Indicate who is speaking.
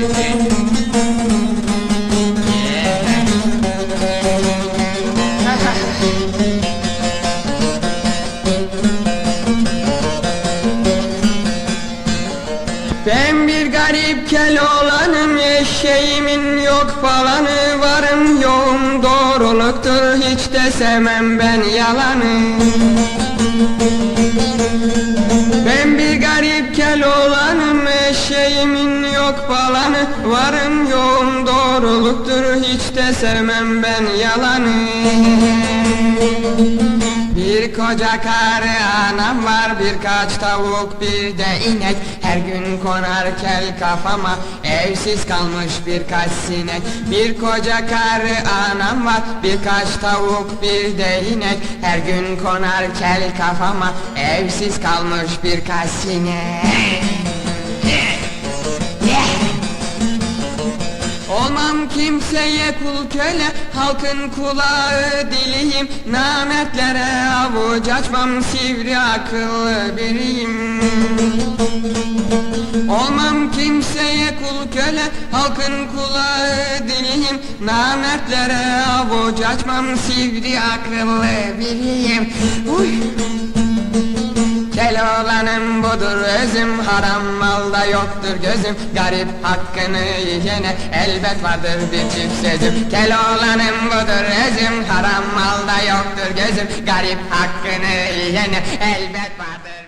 Speaker 1: Ben bir garip kel olanım Eşeğimin yok falanı Varım. Yoğum doğruluktur Hiç de sevmem ben yalanı. Eşeğimin yok falanı Varım yoğum doğruluktur Hiç de sevmem ben yalanı. Bir koca karı anam var birkaç tavuk bir de inek. Her gün konar kel kafama evsiz kalmış birkaç sinek. Bir koca karı anam var birkaç tavuk bir de inek. Her gün konar kel kafama evsiz kalmış birkaç sinek kimseye kul köle Halkın kulağı diliyim Nametlere avuç açmam Sivri akıllı biriyim. Olmam kimseye kul köle Halkın kulağı diliyim Nametlere avuç açmam Sivri akıllı biriyim. Uy. Keloğlanım budur özüm. Haram malda yoktur gözüm. Garip hakkını yiyene Elbet vardır bir çift sözüm. Keloğlanım budur özüm. Haram malda yoktur gözüm. Garip hakkını yiyene Elbet vardır